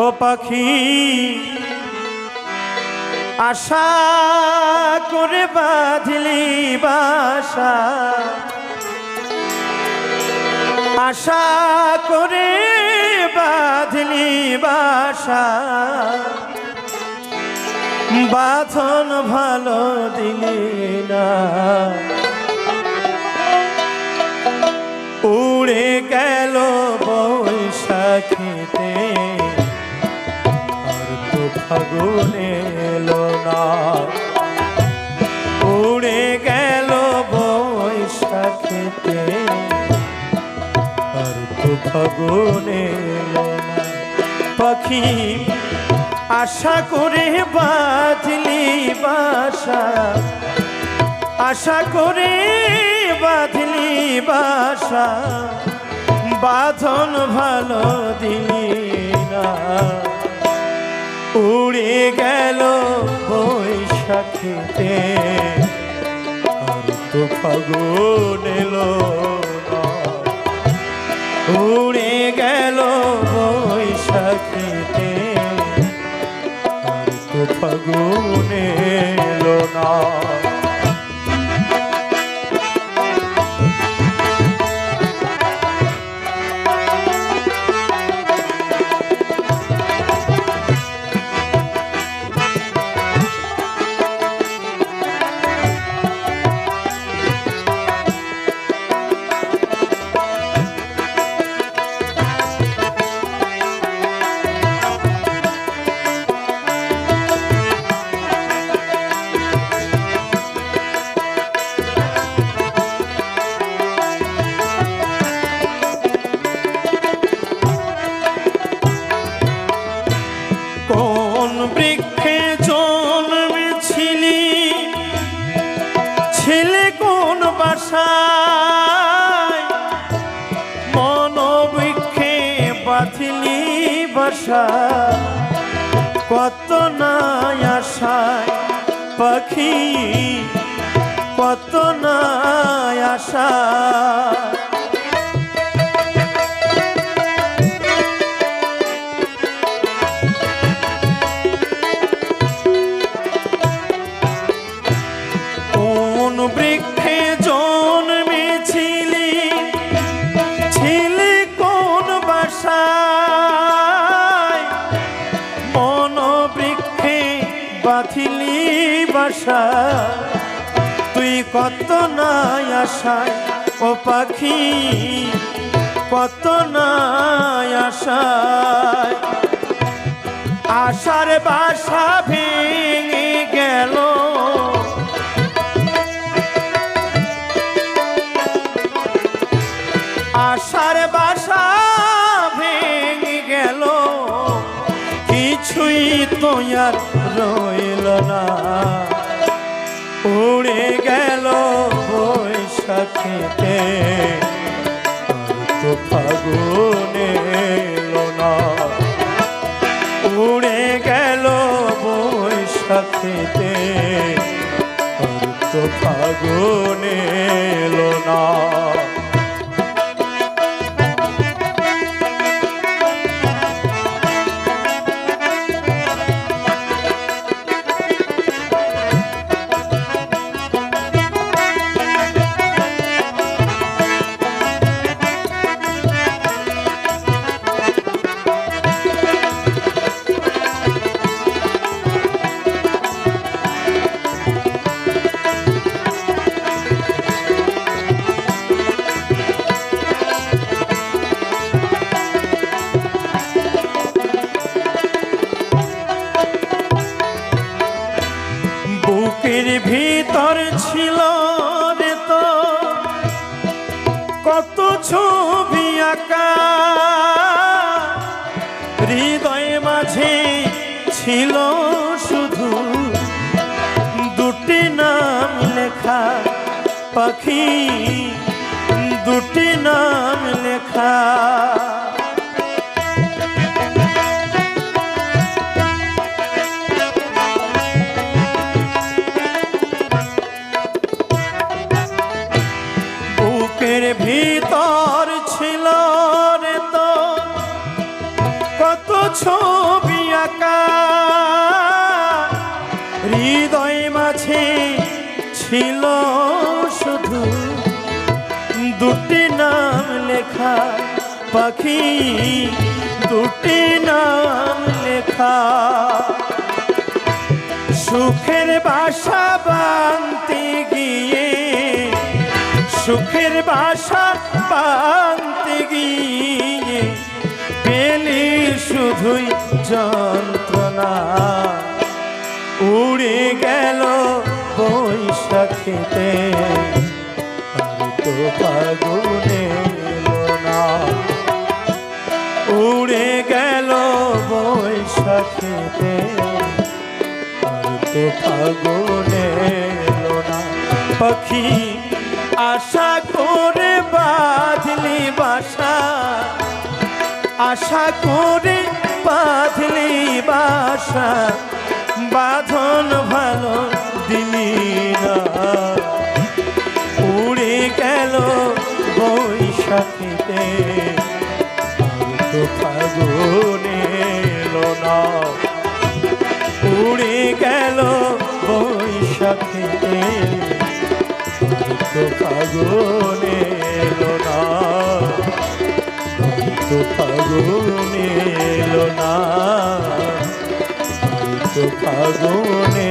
ও পাখি আশা করে বাঁধলি বাসা। আশা করে বাঁধলি বাসা। বাঁধন ভালো দিলি না। উড়ে গেল বৈশাখীতে। ফাগুন এলো না। উড়ে গেল বৈশাখীতে আর তো ফাগুন এলো না। পাখি আশা করে বাঁধলি বাসা। আশা করে বাঁধলি বাসা। বাঁধন ভালো দিলি না। উড়ে গেল বৈশাখীতে। আর তো ফাগুন এলো উড়ে গেল বৈশাখীতে। আর তো ফাগুন বাসায়। মনোবৃক্ষে বাঁধিলি বাসা কত নাই আশায় পাখি কত নাই আশা বাসা তুই কত নাই আশায় ও পাখি, কত নাই আশায় আশার বাসা ভেঙে গেল। আশার বাসা ভেঙে গেল। কিছুই তো আর রইল না। উড়ে গেল আর তো ফাগুনে না। উড়ে গেল বৈশাখীতে তো ফাগুনে না। ছিল রে তো। কত ছবি আঁকা। হৃদয় মাঝে ছিল শুধু দুটি নাম লেখা পাখি, দুটি নাম লেখা। কত ছবি আঁকা। হৃদয় মাঝে ছিল শুধু দুটি নাম লেখা পাখি, দুটি নাম লেখা। সুখের বাসা বানতে গিয়ে, সুখের বাসা বানতে গিয়ে পেলি শুধুই যন্ত্রণা। উড়ে গেল বৈশাখীতে। তো ফাগুনে না। উড়ে গেল বৈশাখীতে। তো ফাগুনে না। পাখি আশা করে বাঁধলি বাসা। আশা করে বাঁধলি বাসা, বাঁধন ভালো দিলি না। উড়ে গেল বৈশাখীতে ফাগুনে এলো না। উড়ে গেল বৈশাখীতে ফাগুনে এলো না। তো ফাগুনে এলো না। তো ফাগুনে